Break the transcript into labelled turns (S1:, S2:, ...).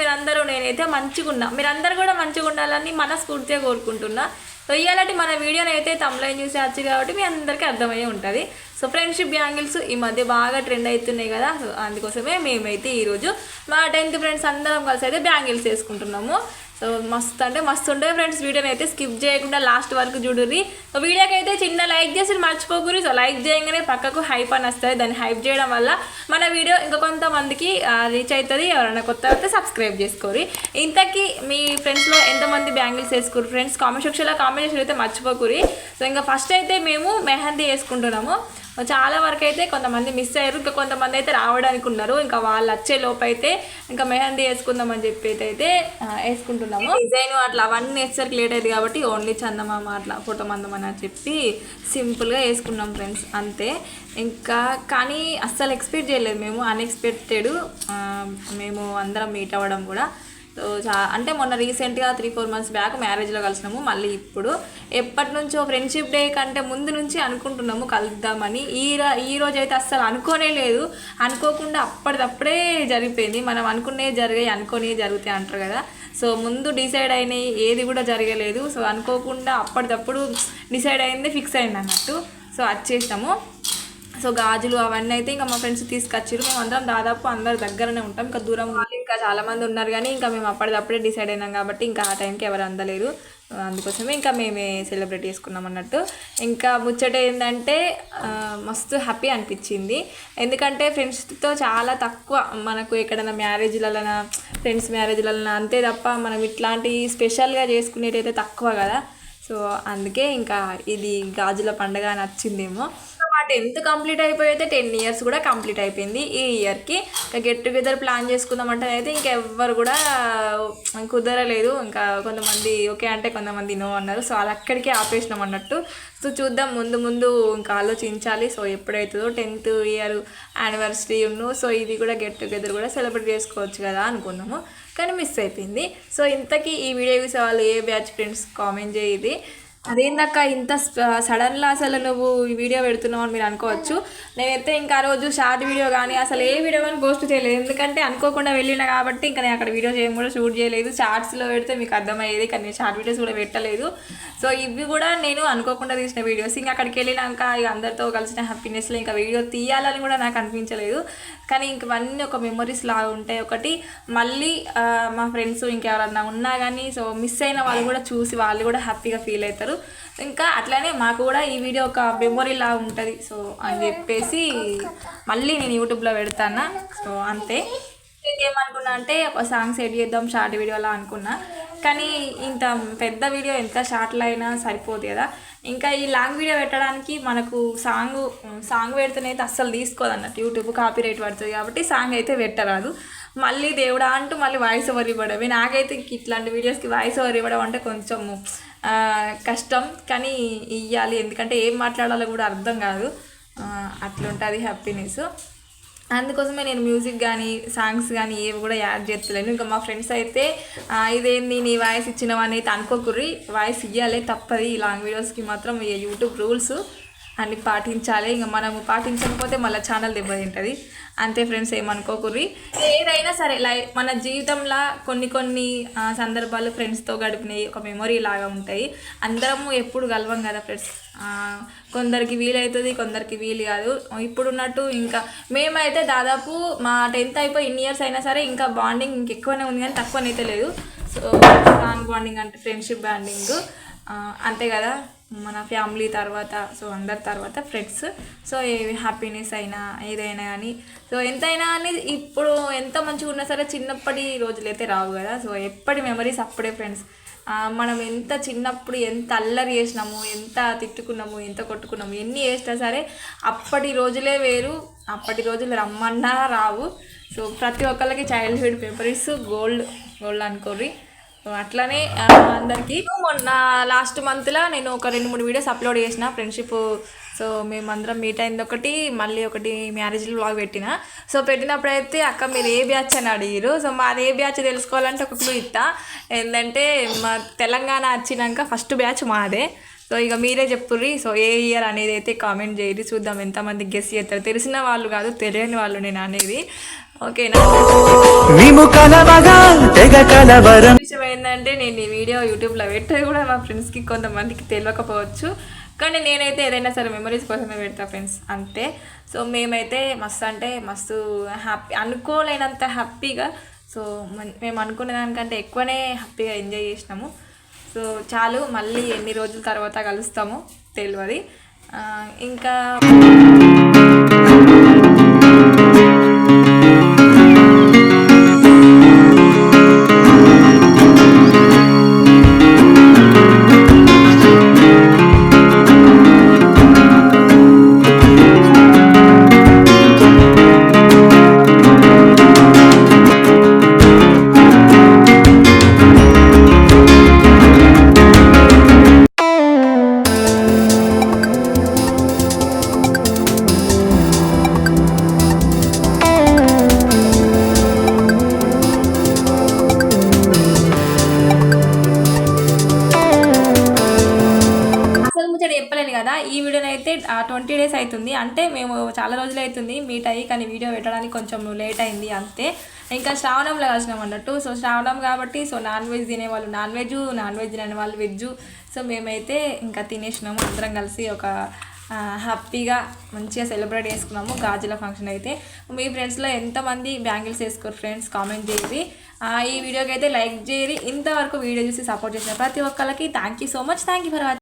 S1: మీరందరూ నేనైతే మంచిగా ఉన్నా మీరందరూ కూడా మంచిగా ఉండాలని మనస్ఫూర్తిగా కోరుకుంటున్నా. సో ఇలాంటి మన వీడియోని అయితే తమ్లైన్ చూసి వచ్చి కాబట్టి మీ అందరికీ అర్థమయ్యే ఉంటుంది. సో ఫ్రెండ్షిప్ బ్యాంగిల్స్ ఈ మధ్య బాగా ట్రెండ్ అవుతున్నాయి కదా. సో అందుకోసమే మేమైతే ఈరోజు మా టెన్త్ ఫ్రెండ్స్ అందరం కలిసి అయితే బ్యాంగిల్స్ వేసుకుంటున్నాము. సో మస్తు అంటే మస్తు ఉంటాయి ఫ్రెండ్స్ వీడియోని అయితే స్కిప్ చేయకుండా లాస్ట్ వరకు చూడుర్రి. సో వీడియోకి అయితే చిన్న లైక్ చేసి మర్చిపోకూరి సో లైక్ చేయగానే పక్కకు హైప్ అని వస్తుంది. దాన్ని హైప్ చేయడం వల్ల మన వీడియో ఇంకా కొంతమందికి రీచ్ అవుతుంది ఎవరైనా కొత్త అయితే సబ్స్క్రైబ్ చేసుకోరి ఇంతకీ మీ ఫ్రెండ్స్లో ఎంతమంది బ్యాంగిల్స్ వేసుకోరు ఫ్రెండ్స్ కామెంట్ సెక్షన్లో కామెంట్ సెక్షన్ అయితే మర్చిపోకూరి సో ఇంకా ఫస్ట్ అయితే మేము మెహందీ వేసుకుంటున్నాము. చాలా వరకు అయితే కొంతమంది మిస్ అయ్యారు. ఇంకా కొంతమంది అయితే రావడానికి ఉన్నారు ఇంకా వాళ్ళు వచ్చే లోపు అయితే ఇంకా మెహందీ వేసుకుందామని చెప్పి అయితే వేసుకుంటున్నాము. డిజైన్ అట్లా అవన్నీ వేసేసరికి లేట్ అయింది కాబట్టి ఓన్లీ చందమామ అట్లా ఫోటో మందం అని చెప్పి సింపుల్గా వేసుకున్నాం ఫ్రెండ్స్ అంతే. ఇంకా కానీ అస్సలు ఎక్స్పెక్ట్ చేయలేదు మేము. అన్ఎక్స్పెక్టెడ్ మేము అందరం మీట్ అవ్వడం కూడా. అంటే మొన్న రీసెంట్గా త్రీ ఫోర్ మంత్స్ బ్యాక్ మ్యారేజ్లో కలిసినాము. మళ్ళీ ఇప్పుడు ఎప్పటి నుంచో ఫ్రెండ్షిప్ డే కంటే ముందు నుంచి అనుకుంటున్నాము కలుద్దామని. ఈ రా- ఈ రోజు అయితే అస్సలు అనుకోనే లేదు. అనుకోకుండా అప్పటిదప్పుడే జరిగిపోయింది. మనం అనుకునే జరిగాయి అనుకోనే జరుగుతాయి అంటారు కదా. సో ముందు డిసైడ్ అయినాయి ఏది కూడా జరగలేదు. సో అనుకోకుండా అప్పటిదప్పుడు డిసైడ్ అయింది ఫిక్స్ అయింది అన్నట్టు. సో వచ్చేసాము సో గాజులు అవన్నీ అయితే ఇంకా మా ఫ్రెండ్స్ తీసుకొచ్చారు మేము అందరం దాదాపు అందరు దగ్గరనే ఉంటాం. ఇంకా దూరం ఇంకా చాలా మంది ఉన్నారు కానీ ఇంకా మేము అప్పటిదప్పుడే డిసైడ్ అయినాం కాబట్టి ఇంకా ఆ టైంకి ఎవరు అందలేరు. అందుకోసమే ఇంకా మేమే సెలబ్రేట్ చేసుకున్నాం అన్నట్టు. ఇంకా ముచ్చట ఏంటంటే మస్తు హ్యాపీ అనిపించింది. ఎందుకంటే ఫ్రెండ్స్తో చాలా తక్కువ మనకు ఎక్కడైనా మ్యారేజ్లలో ఫ్రెండ్స్ మ్యారేజ్లలో అంతే తప్ప మనం ఇట్లాంటి స్పెషల్గా చేసుకునేటైతే తక్కువ కదా. సో అందుకే ఇంకా ఇది గాజుల పండగ నచ్చిందేమో. టెన్త్ కంప్లీట్ అయిపోయితే టెన్ ఇయర్స్ కూడా కంప్లీట్ అయిపోయింది ఈ ఇయర్కి. ఇంకా గెట్ టుగెదర్ ప్లాన్ చేసుకుందామంటే అయితే ఇంకెవ్వరు కూడా కుదరలేదు. ఇంకా కొంతమంది ఓకే అంటే కొంతమంది నో అన్నారు. సో అలా అక్కడికే ఆపేసినాం అన్నట్టు. సో చూద్దాం ముందు ముందు ఇంకా ఆలోచించాలి. సో ఎప్పుడైతుందో టెన్త్ ఇయర్ యానివర్సరీ ఉన్ను. సో ఇది కూడా గెట్ టుగెదర్ కూడా సెలబ్రేట్ చేసుకోవచ్చు కదా అనుకున్నాము. కానీ మిస్ అయిపోయింది. సో ఇంతకీ ఈ వీడియో చూసే వాళ్ళు ఏ బ్యాచ్ ఫ్రెండ్స్ కామెంట్ చేయది అదేందక్క ఇంత సడన్గా అసలు నువ్వు ఈ వీడియో పెడుతున్నావు అని మీరు అనుకోవచ్చు. నేనైతే ఇంకా ఆ రోజు షార్ట్ వీడియో కానీ అసలు ఏ వీడియో కానీ పోస్ట్ చేయలేదు. ఎందుకంటే అనుకోకుండా వెళ్ళిన కాబట్టి ఇంకా నేను అక్కడ వీడియో చేయడం కూడా షూట్ చేయలేదు. షార్ట్స్లో పెడితే మీకు అర్థమయ్యేది కానీ నేను షార్ట్ వీడియోస్ కూడా పెట్టలేదు. సో ఇవి కూడా నేను అనుకోకుండా తీసిన వీడియోస్. ఇంకా అక్కడికి వెళ్ళినాక ఇక అందరితో కలిసిన హ్యాపీనెస్లో ఇంకా వీడియో తీయాలని కూడా నాకు అనిపించలేదు. కానీ ఇంకవన్నీ ఒక మెమరీస్ లాగా ఉంటాయి. ఒకటి మళ్ళీ మా ఫ్రెండ్స్ ఇంకెవరన్నా ఉన్నా కానీ సో మిస్ అయిన వాళ్ళు కూడా చూసి వాళ్ళు కూడా హ్యాపీగా ఫీల్ అవుతారు. ఇంకా అట్లానే మాకు కూడా ఈ వీడియో ఒక మెమొరీ లాగా ఉంటుంది. సో అని చెప్పేసి మళ్ళీ నేను యూట్యూబ్లో పెడతాను? సో అంతే. నేను ఏమనుకున్నా అంటే ఒక సాంగ్స్ ఎడ్ చేద్దాం షార్ట్ వీడియోలా అనుకున్నా. కానీ ఇంత పెద్ద వీడియో ఎంత షార్ట్లో అయినా సరిపోదు కదా. ఇంకా ఈ లాంగ్ వీడియో పెట్టడానికి మనకు సాంగ్ సాంగ్ పెడితేనైతే అస్సలు తీసుకోదు అన్నట్టు యూట్యూబ్ కాపీ రైట్ పడుతుంది కాబట్టి సాంగ్ అయితే పెట్టరాదు. మళ్ళీ దేవుడా అంటూ మళ్ళీ వాయిస్ ఓవర్ ఇవ్వడమే. నాకైతే ఇట్లాంటి వీడియోస్కి వాయిస్ ఓవర్ ఇవ్వడం అంటే కొంచెము కష్టం. కానీ ఇవ్వాలి ఎందుకంటే ఏం మాట్లాడాలో కూడా అర్థం కాదు. అట్లుంటుంది హ్యాపీనెస్ అందుకోసమే నేను మ్యూజిక్ కానీ సాంగ్స్ కానీ ఏవి కూడా యాడ్ చేస్తలేను. ఇంకా మా ఫ్రెండ్స్ అయితే ఇదేంది నీ వాయిస్ ఇచ్చినవని అయితే అనుకోకుర్రి. వాయిస్ ఇవ్వాలి తప్పది. ఈ లాంగ్ వీడియోస్కి మాత్రం యూట్యూబ్ రూల్స్ అన్ని పాటించాలి. ఇంకా మనము పాటించకపోతే మళ్ళీ ఛానల్ దెబ్బతింటుంది. అంతే ఫ్రెండ్స్ ఏమనుకోకుర్రి. ఏదైనా సరే లై మన జీవితంలో కొన్ని కొన్ని సందర్భాలు ఫ్రెండ్స్తో గడిపినవి ఒక మెమొరీ లాగా ఉంటాయి. అందరము ఎప్పుడు కలవం కదా ఫ్రెండ్స్. కొందరికి వీలవుతుంది కొందరికి వీలు కాదు. ఇప్పుడున్నట్టు ఇంకా మేమైతే దాదాపు మా టెన్త్ అయిపోయి ఇన్ని ఇయర్స్ అయినా సరే ఇంకా బాండింగ్ ఇంకెక్కువనే ఉంది కానీ తక్కువనైతే లేదు. సో స్ట్రాంగ్ బాండింగ్ అంటే ఫ్రెండ్షిప్ బాండింగ్. అంతే కదా. మన ఫ్యామిలీ తర్వాత సో అందరి తర్వాత ఫ్రెండ్స్. సో ఏ హ్యాపీనెస్ అయినా ఏదైనా కానీ సో ఎంతైనా అనేది ఇప్పుడు ఎంత మంచిగా ఉన్నా సరే చిన్నప్పటి రోజులు అయితే రావు కదా. సో ఎప్పటి మెమరీస్ అప్పుడే ఫ్రెండ్స్. మనం ఎంత చిన్నప్పుడు ఎంత అల్లరి చేసినాము ఎంత తిట్టుకున్నాము ఎంత కొట్టుకున్నాము ఎన్ని చేసినా సరే అప్పటి రోజులే వేరు అప్పటి రోజులు రమ్మన్నా రావు. సో ప్రతి ఒక్కళ్ళకి చైల్డ్హుడ్ మెమరీస్ గోల్డ్ గోల్డ్ అనుకోరి అట్లానే అందరికీ మొన్న లాస్ట్ మంత్లో నేను ఒక రెండు మూడు వీడియోస్ అప్లోడ్ చేసిన ఫ్రెండ్షిప్. సో మేమందరం మీట్ అయింది ఒకటి మళ్ళీ ఒకటి మ్యారేజ్ బ్లాగ్ పెట్టిన. సో పెట్టినప్పుడైతే అక్క మీరు ఏ బ్యాచ్ అని అడిగారు సో మాది ఏ బ్యాచ్ తెలుసుకోవాలంటే ఒక క్లూ ఇస్తా ఏంటంటే మా తెలంగాణ వచ్చినాక ఫస్ట్ బ్యాచ్ మాదే. సో ఇక మీరే చెప్పుర్రి. సో ఏ ఇయర్ అనేది అయితే కామెంట్ చేయరు చూద్దాం ఎంతమంది గెస్ చేస్తారు. తెలిసిన వాళ్ళు కాదు తెలియని వాళ్ళు నేను అనేది. ఓకేనా? విషయం ఏంటంటే నేను ఈ వీడియో యూట్యూబ్లో పెట్టేది కూడా మా ఫ్రెండ్స్కి కొంతమందికి తెలియకపోవచ్చు. కానీ నేనైతే ఏదైనా సరే మెమరీస్ కోసమే పెడతా ఫ్రెండ్స్ అంతే. సో మేమైతే మస్తు అంటే మస్తు హ్యాపీ అనుకోలేనంత హ్యాపీగా సో మేము అనుకునే దానికంటే ఎక్కువనే హ్యాపీగా ఎంజాయ్ చేసినాము. సో చాలు మళ్ళీ ఎన్ని రోజుల తర్వాత కలుస్తామో తెలియదు ఇంకా ట్వంటీ డేస్ అవుతుంది. అంటే మేము చాలా రోజులు అవుతుంది మీట్ అయ్యి కానీ వీడియో పెట్టడానికి కొంచెం లేట్ అయింది అంతే. ఇంకా శ్రావణంలో కలిసినాం అన్నట్టు. సో శ్రావణం కాబట్టి సో నాన్ వెజ్ తినేవాళ్ళు నాన్ వెజ్ నాన్ వెజ్ తినే వాళ్ళు వెజ్. సో మేమైతే ఇంకా తినేసినాము. అందరం కలిసి ఒక హ్యాపీగా మంచిగా సెలబ్రేట్ చేసుకున్నాము గాజుల ఫంక్షన్ అయితే. మీ ఫ్రెండ్స్లో ఎంతమంది బ్యాంగిల్స్ వేసుకోరు ఫ్రెండ్స్? కామెంట్ చేసి ఈ వీడియోకి అయితే లైక్ చేయరి ఇంతవరకు వీడియో చూసి సపోర్ట్ చేసిన ప్రతి ఒక్కరికి thank you so much. Thank you for watching